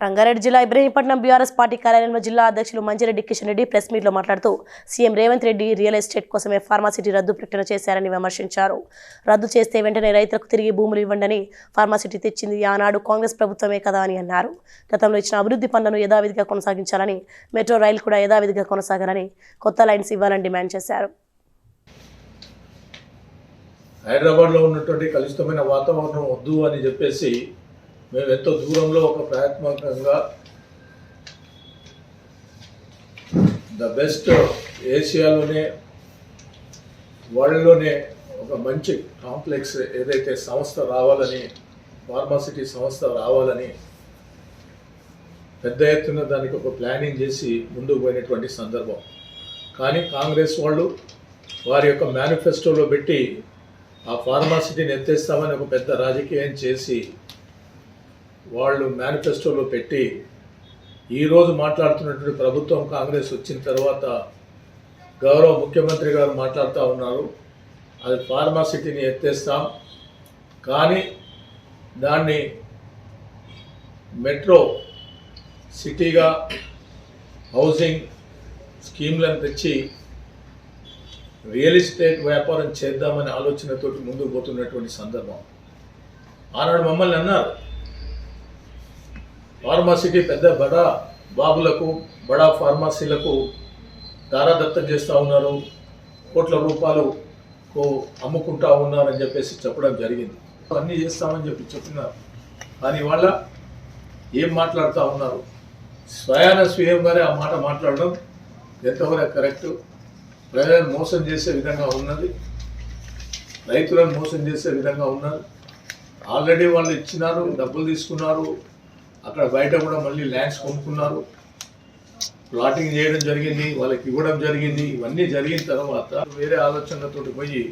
రంగారెడ్డి జిల్లా Ibrahimpatnam BRS party కార్యాలయంలో జిల్లా అధ్యక్షులు మంజిరెడ్డి కిషన్ రెడ్డి ప్రెస్ మీట్లో మాట్లాడుతూ CM Revanth Reddy real estate కోసమే ఫార్మాసిటీ రద్దు ప్రకటన చేశారని విమర్శించారు. రద్దు చేస్తే వెంటనే రైతులకు తిరిగి భూములు ఇవ్వండని ఫార్మాసిటీ తెచ్చింది ఆనాడు కాంగ్రెస్ ప్రభుత్వమే కదా అని అన్నారు. గతంలో ఇచ్చిన అభివృద్ధి పనులను యథావిధిగా కొనసాగించాలని మెట్రో రైలు కూడా యథావిధిగా కొనసాగాలని కొత్త లైన్స్ ఇవ్వాలని డిమాండ్ చేశారు. హైదరాబాద్లో ఉన్నటువంటి కలుషితమైన వాతావరణం వద్దు అని చెప్పేసి మేము ఎంతో దూరంలో ఒక ప్రయత్నకంగా ద బెస్ట్ ఏషియాలోనే వరల్డ్లోనే ఒక మంచి కాంప్లెక్స్ ఏదైతే సంస్థ రావాలని ఫార్మాసిటీ సంస్థ రావాలని పెద్ద ఎత్తున దానికి ఒక ప్లానింగ్ చేసి ముందుకు పోయినటువంటి సందర్భం. కానీ కాంగ్రెస్ వాళ్ళు వారి యొక్క మేనిఫెస్టోలో పెట్టి ఆ ఫార్మాసిటీని ఎత్తేస్తామని ఒక పెద్ద రాజకీయం చేసి వాళ్ళు మేనిఫెస్టోలో పెట్టి ఈరోజు మాట్లాడుతున్నటువంటి ప్రభుత్వం కాంగ్రెస్ వచ్చిన తర్వాత గౌరవ ముఖ్యమంత్రి గారు మాట్లాడుతూ ఉన్నారు. అది ఫార్మాసిటీని ఎత్తేస్తాం. కానీ దాన్ని మెట్రో సిటీగా హౌసింగ్ స్కీమ్లను తెచ్చి రియల్ ఎస్టేట్ వ్యాపారం చేద్దామనే ఆలోచనతోటి ముందుకు పోతున్నటువంటి సందర్భం. ఆనాడు మమ్మల్ని అన్నారు. ఫార్మాసిటీ పెద్ద బడా బాబులకు బడా ఫార్మసీలకు దారాదత్తం చేస్తూ ఉన్నారు. కోట్ల రూపాయలు అమ్ముకుంటా ఉన్నారని చెప్పేసి చెప్పడం జరిగింది. అన్నీ చేస్తామని చెప్పి చెప్తున్నారు కానీ వాళ్ళ ఏం మాట్లాడుతూ ఉన్నారు? స్వయాన స్వయంగానే ఆ మాట మాట్లాడడం ఎంతవరకు కరెక్టు? ప్రజలను మోసం చేసే విధంగా ఉన్నది. రైతులను మోసం చేసే విధంగా ఉన్నది. ఆల్రెడీ వాళ్ళు ఇచ్చినారు డబ్బులు తీసుకున్నారు. అక్కడ బయట కూడా మళ్ళీ ల్యాండ్స్ కొనుక్కున్నారు. ప్లాటింగ్ చేయడం జరిగింది వాళ్ళకి ఇవ్వడం జరిగింది. ఇవన్నీ జరిగిన తర్వాత వేరే ఆలోచనలతో పోయి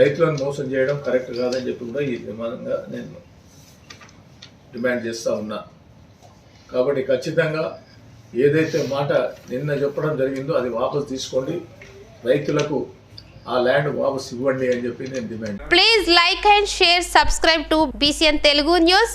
రైతులను మోసం చేయడం కరెక్ట్ కాదని చెప్పి కూడా ఈ విమానంగా నేను డిమాండ్ చేస్తూ ఉన్నా. కాబట్టి ఖచ్చితంగా ఏదైతే మాట నిన్న చెప్పడం జరిగిందో అది వాపసు తీసుకోండి. రైతులకు ఆ ల్యాండ్ వాపసు ఇవ్వండి అని చెప్పి నేను demand please like and share subscribe to BCN Telugu news